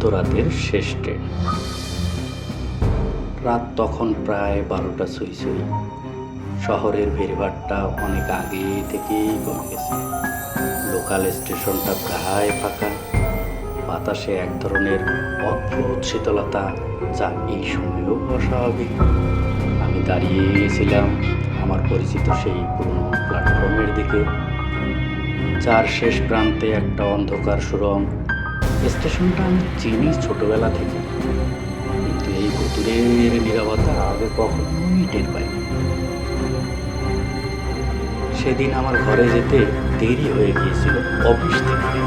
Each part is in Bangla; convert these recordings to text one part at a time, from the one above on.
মধ্যরাতের শেষ ট্রেন। রাত তখন প্রায় বারোটা ছুঁই ছুঁই। শহরের ভিড়ভাট্টা অনেক আগে থেকেই কমে গেছে। লোকাল স্টেশনটা প্রায় ফাঁকা। বাতাসে এক ধরনের অদ্ভুত শীতলতা, যা এই সময়েও অস্বাভাবিক। আমি দাঁড়িয়েছিলাম আমার পরিচিত সেই পুরনো প্ল্যাটফর্মের দিকে। যার শেষ প্রান্তে একটা অন্ধকার সুরঙ্গ। স্টেশনটা আমি চিনি ছোটবেলা থেকে। কিন্তু এই ভুতুরের নিরাপত্তা আগে কখনোই টের পাইনি। সেদিন আমার ঘরে যেতে দেরি হয়ে গিয়েছিল অফিস থেকে।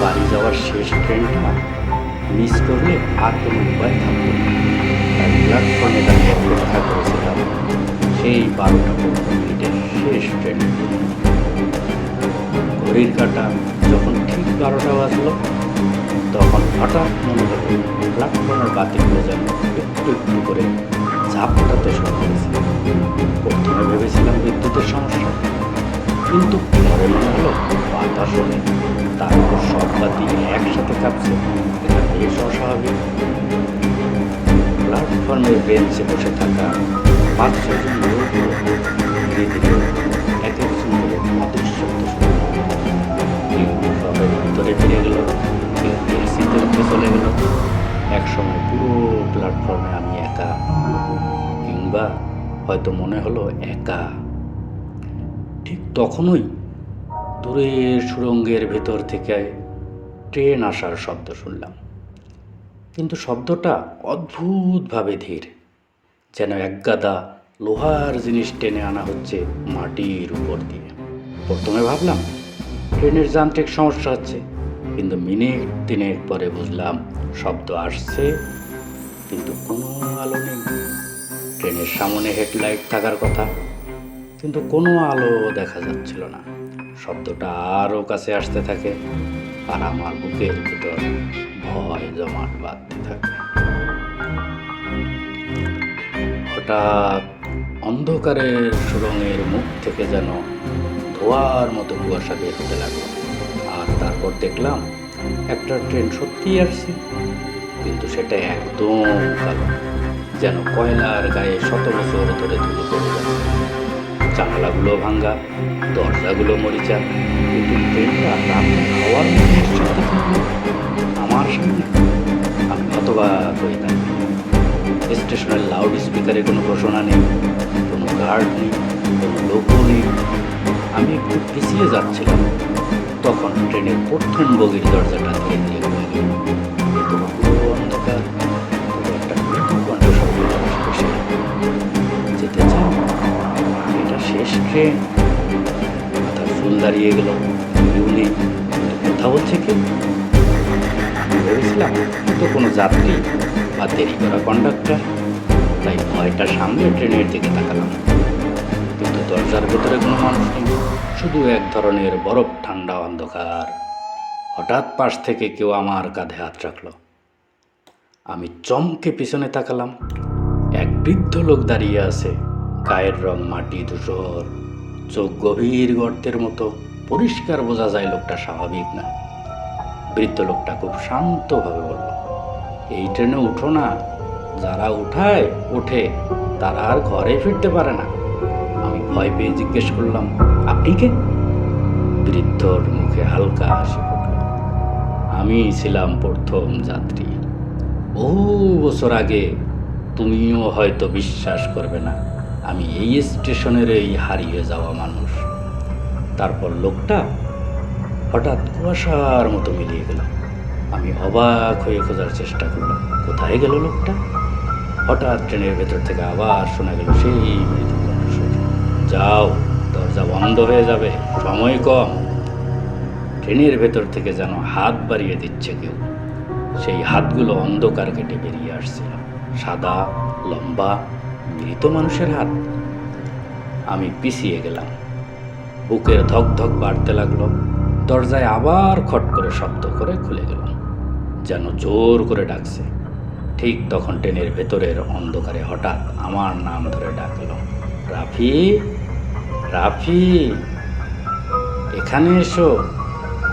বাড়ি যাওয়ার শেষ ট্রেনটা মিস করলে আর কোনো উপায় তাই প্ল্যাটফর্মে দাঁড়িয়ে অপেক্ষা করেছিলাম। সেই বারোটা পনেরো মিনিটের শেষ ট্রেন। ঘড়ির কাটা বারোটা বাজলো। তখন হঠাৎ মনে হলো প্ল্যাটফর্মের বাতিগুলো যেন একটু একটু করে ঝাপটাতে শুরু করেছে। প্রথমে ভেবেছিলাম বিদ্যুতের সমস্যা, কিন্তু পরে মনে হলো বাতাসও নেই তারপর সব বাতি একসাথে কাঁপছে। এটা বেশ অস্বাভাবিক। প্ল্যাটফর্মের বেঞ্চে বসে থাকা পাঁচ ছজন ধীরে ধীরে উঠে চলে গেল। এক সময় পুরো প্ল্যাটফর্মে আমি একা, কিংবা হয়তো মনে হলো একা। ঠিক তখনই দূরের সুরঙ্গের ভেতর থেকে ট্রেন আসার শব্দ শুনলাম। কিন্তু শব্দটা অদ্ভুতভাবে ধীর, যেন একগাদা লোহার জিনিস টেনে আনা হচ্ছে মাটির উপর দিয়ে। প্রথমে ভাবলাম, ট্রেনের যান্ত্রিক সমস্যা হচ্ছে। কিন্তু মিনিট তিনেক পরে বুঝলাম শব্দ আসছে। কিন্তু কোনো আলো নেই। ট্রেনের সামনে হেডলাইট থাকার কথা। কিন্তু কোনো আলো দেখা যাচ্ছিল না। শব্দটা আরও কাছে আসতে থাকে আর আমার বুকের ভিতর ভয় জমাট বাঁধতে থাকে। হঠাৎ অন্ধকারের সুরঙের মুখ থেকে যেন ধোয়ার মতো কুয়াশা বের হতে লাগল। তারপর দেখলাম একটা ট্রেন সত্যিই আসছে। কিন্তু সেটা একদম কালো। যেন কয়লার গায়ে শত বছর ধরে ধুলো পড়ে যাচ্ছে জানলাগুলো ভাঙ্গা, দরজাগুলো মরিচা, কিন্তু ট্রেনটা রাতে থাকল আমার সামনে। আমি হতবাক হয়ে থাকি স্টেশনের লাউড স্পিকারে কোনো ঘোষণা নেই, কোনো গার্ড নেই, কোনো লোকও নেই। আমি একটু পিছিয়ে যাচ্ছিলাম। তখন ট্রেনের প্রথম বগির দরজাটা ধীরে যেতে এটা শেষ ট্রেন। মাথার ফুল দাঁড়িয়ে গেল। কেউ নেই কথা বলছে আমি ভেবেছিলাম তো কোনো যাত্রী বা দেরি করা কন্ডাক্টর তাই ভয়টা সামনে ট্রেনের দিকে তাকালাম। দরজার ভেতরে কোনো মানুষ নেই, শুধু এক ধরনের বরফ ঠান্ডা অন্ধকার। হঠাৎ পাশ থেকে কেউ আমার কাঁধে হাত রাখল। আমি চমকে পিছনে তাকালাম। এক বৃদ্ধ লোক দাঁড়িয়ে আছে, গায়ের রং মাটি ধূসর। চোখ গভীর গর্তের মতো, পরিষ্কার বোঝা যায় লোকটা স্বাভাবিক না। বৃদ্ধ লোকটা খুব শান্তভাবে বলল, এই ট্রেনে উঠো না। যারা উঠায়, ওঠে। তারা আর ঘরে ফিরতে পারে না। ভয় পেয়ে জিজ্ঞেস করলাম আপনি কে বৃদ্ধর মুখে হালকা হাসি আমি ছিলাম প্রথম যাত্রী। বহু বছর আগে তুমিও হয়তো বিশ্বাস করবে না, আমি এই স্টেশনের এই হারিয়ে যাওয়া মানুষ। তারপর লোকটা হঠাৎ কুয়াশার মতো মিলিয়ে গেল। আমি অবাক হয়ে খোঁজার চেষ্টা করলাম, কোথায় গেল লোকটা? হঠাৎ ট্রেনের ভেতর থেকে আবার শোনা গেল সেই মৃদু যাও, দরজা বন্ধ হয়ে যাবে, সময় কম। ট্রেনের ভেতর থেকে যেন হাত বাড়িয়ে দিচ্ছে কেউ। সেই হাতগুলো অন্ধকার কেটে বেরিয়ে আসছিল। সাদা, লম্বা, মৃত মানুষের হাত। আমি পিছিয়ে গেলাম। বুকের ধক ধক বাড়তে লাগল। দরজায় আবার খট করে শব্দ করে খুলে গেল যেন জোর করে ডাকছে। ঠিক তখন ট্রেনের ভেতরের অন্ধকারে হঠাৎ আমার নাম ধরে ডাকলো। রাফি? রাফি, এখানে এসো।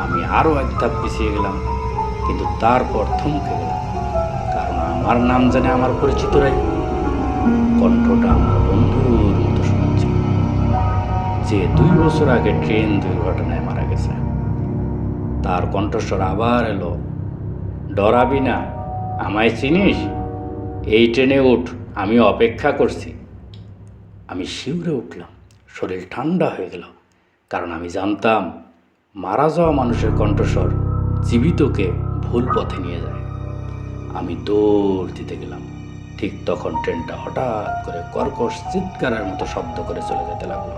আমি আরও এক ধাপ পিছিয়ে গেলাম, কিন্তু তারপর থমকে গেলাম, কারণ আমার নাম জানে আমার পরিচিতরাই। কণ্ঠটা আমার বন্ধুর মতো শোনাচ্ছিল যে দুই বছর আগে ট্রেন দুর্ঘটনায় মারা গেছে, তার কণ্ঠস্বর আবার এলো ডরাবি না আমায় চিনিস? এই ট্রেনে উঠ, আমি অপেক্ষা করছি। আমি শিউরে উঠলাম। শরীর ঠান্ডা হয়ে গেল। কারণ আমি জানতাম, মারা যাওয়া মানুষের কণ্ঠস্বর জীবিতকে ভুল পথে নিয়ে যায়। আমি দৌড় দিতে গেলাম। ঠিক তখন ট্রেনটা হঠাৎ করে কর্কশ চিৎকারের মতো শব্দ করে চলে যেতে লাগল।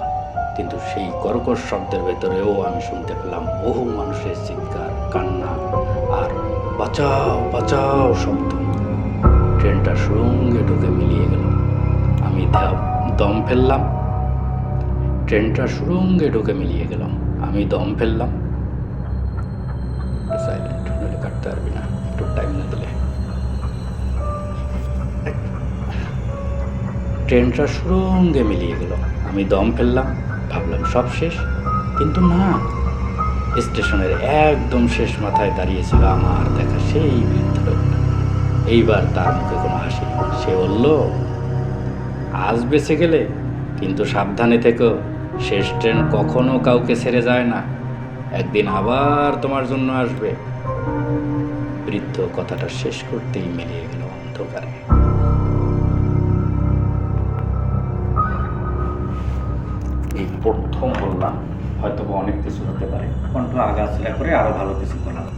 কিন্তু সেই কর্কশ শব্দের ভেতরেও আমি শুনতে পেলাম বহু মানুষের চিৎকার, কান্না আর বাঁচাও বাঁচাও শব্দ। ট্রেনটা সুরঙ্গে ঢুকে মিলিয়ে গেল। আমি দম ফেললাম। ট্রেনটা সুরঙ্গে ঢুকে মিলিয়ে গেলাম। আমি দম ফেললাম। সাইলেন্ট নইলে কাটতে পারবি না। একটু টাইম না দিলে ট্রেনটা সুরঙ্গে মিলিয়ে গেল। আমি দম ফেললাম। ভাবলাম, সব শেষ। কিন্তু না, স্টেশনের একদম শেষ মাথায় দাঁড়িয়েছিল আমার দেখা সেই বৃদ্ধ লোকটা। এইবার তার মুখে কোনো হাসি। সে বলল, আজ বেঁচে গেলে, কিন্তু সাবধানে থেকো। শেষ ট্রেন কখনো কাউকে ছেড়ে যায় না। একদিন আবার তোমার জন্য আসবে। বৃদ্ধ কথাটা শেষ করতেই মিলিয়ে গেল অন্ধকারে। এই প্রথম বললাম হয়তো অনেক কিছু হতে পারে। কণ্ঠ আগাছলা করে আরও ভালো কিছু করা